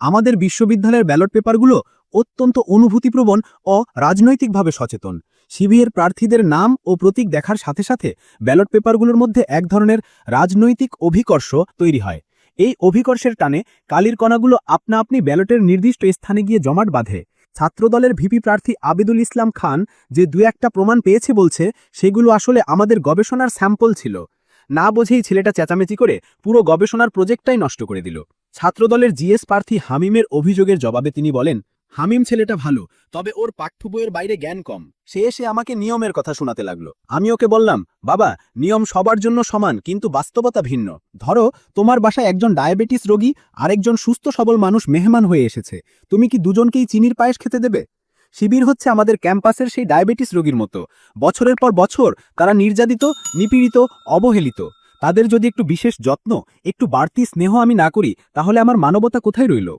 আমাদের বিশ্ববিদ্যালয়ের ব্যালট পেপারগুলো অত্যন্ত অনুভূতিপ্রবণ ও রাজনৈতিকভাবে সচেতন। শিবিরের প্রার্থীদের নাম ও প্রতীক দেখার সাথে সাথে ব্যালট পেপারগুলোর মধ্যে এক ধরনের রাজনৈতিক অভিকর্ষ তৈরি হয়। এই অভিকর্ষের টানে কালির কণাগুলো আপনা আপনি ব্যালটের নির্দিষ্ট স্থানে গিয়ে জমাট বাঁধে। ছাত্রদলের ভিপি প্রার্থী আবিদুল ইসলাম খান যে দু একটা প্রমাণ পেয়েছে বলছে, সেগুলো আসলে আমাদের গবেষণার স্যাম্পল ছিল। না বোঝেই ছেলেটা চেঁচামেচি করে পুরো গবেষণার প্রজেক্টটাই নষ্ট করে দিল। ছাত্রদলের জিএস প্রার্থী হামিমের অভিযোগের জবাবে তিনি বলেন, হামিম ছেলেটা ভালো, তবে ওর পাঠ্য বইয়ের বাইরে জ্ঞান কম। সে এসে আমাকে নিয়মের কথা শোনাতে লাগল। আমি ওকে বললাম, বাবা, নিয়ম সবার জন্য সমান, কিন্তু বাস্তবতা ভিন্ন। ধরো, তোমার বাসায় একজন ডায়াবেটিস রোগী, আরেকজন সুস্থ সবল মানুষ মেহমান হয়ে এসেছে। তুমি কি দুজনকেই চিনির পায়েস খেতে দেবে? শিবির হচ্ছে আমাদের ক্যাম্পাসের সেই ডায়াবেটিস রোগীর মতো। বছরের পর বছর তারা নির্যাতিত, নিপীড়িত, অবহেলিত। তাদের যদি একটু বিশেষ যত্ন, একটু বাড়তি স্নেহ আমি না করি, তাহলে আমার মানবতা কোথায় রইল?